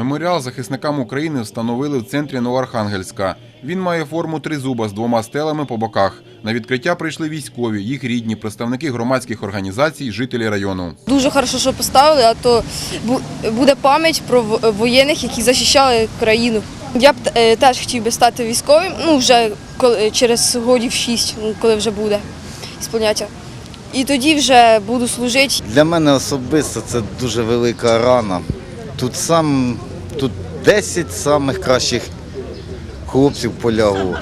Меморіал захисникам України встановили в центрі Новоархангельська. Він має форму тризуба з двома стелами по боках. На відкриття прийшли військові, їх рідні, представники громадських організацій, жителі району. Дуже хорошо, що поставили, а то буде пам'ять про воєнних, які захищали країну. Я б е, теж хотів би стати військовим, ну вже коли через годів шість, ну, коли вже буде сповняття. І тоді вже буду служити. Для мене особисто це дуже велика рана. Тут сам 10 самих кращих хлопців полягло.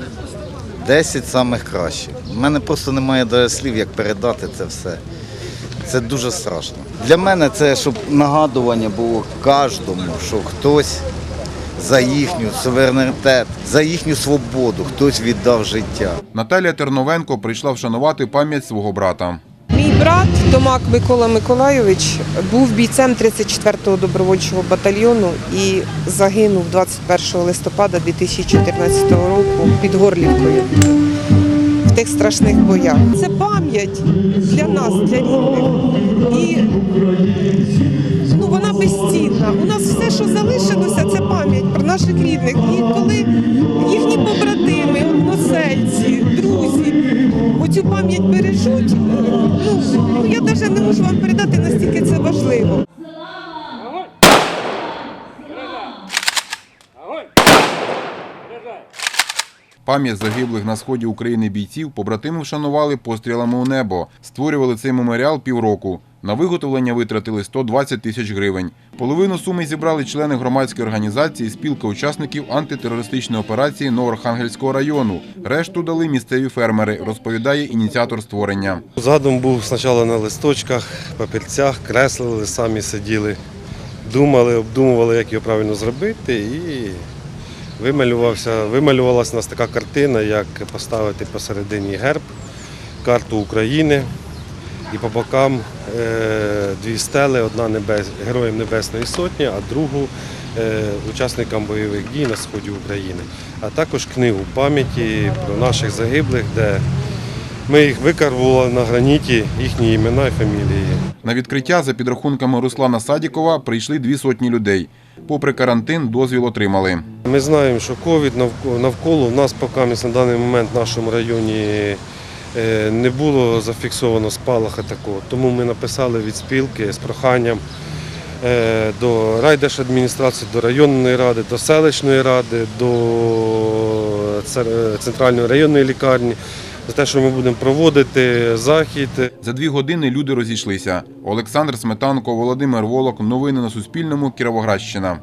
10 самих кращих. У мене просто немає слів, як передати це все. Це дуже страшно. Для мене це щоб нагадування було кожному, що хтось за їхню суверенітет, за їхню свободу, хтось віддав життя. Наталія Терновенко прийшла вшанувати пам'ять свого брата. Брат Томак Микола Миколайович був бійцем 34-го добровольчого батальйону і загинув 21 листопада 2014 року під Горлівкою в тих страшних боях. Це пам'ять для нас, для рідних. І ну, вона безцінна. У нас все, що залишилося, це пам'ять про наших рідних. І коли їхні побратими, односельці, друзі оцю пам'ять бережуть, ну я навіть не можу вам передати, настільки це важливо. Пам'ять загиблих на сході України бійців побратими вшанували пострілами у небо. Створювали цей меморіал півроку. На виготовлення витратили 120 тисяч гривень. Половину суми зібрали члени громадської організації спілка учасників антитерористичної операції Новоархангельського району. Решту дали місцеві фермери, розповідає ініціатор створення. Задум був спочатку на листочках, папірцях, креслили, самі сиділи, думали, обдумували, як його правильно зробити, і вималювалася у нас така картина, як поставити посередині герб, карту України і по бокам е, дві стели, одна небес, Героям Небесної Сотні, а другу е, учасникам бойових дій на сході України. А також книгу пам'яті про наших загиблих, де ми їх викарбували на граніті, їхні імена і фамілії. На відкриття, за підрахунками Руслана Садікова, прийшли дві сотні людей. Попри карантин, дозвіл отримали. Ми знаємо, що ковід навко- навколо у нас поки на даний момент в нашому районі не було зафіксовано спалаха такого. Тому ми написали від спілки з проханням е, до райдержадміністрації, до районної ради, до селищної ради, до центральної районної лікарні за те, що ми будемо проводити захід. За дві години люди розійшлися. Олександр Сметанко, Володимир Волок. Новини на Суспільному. Кіровоградщина.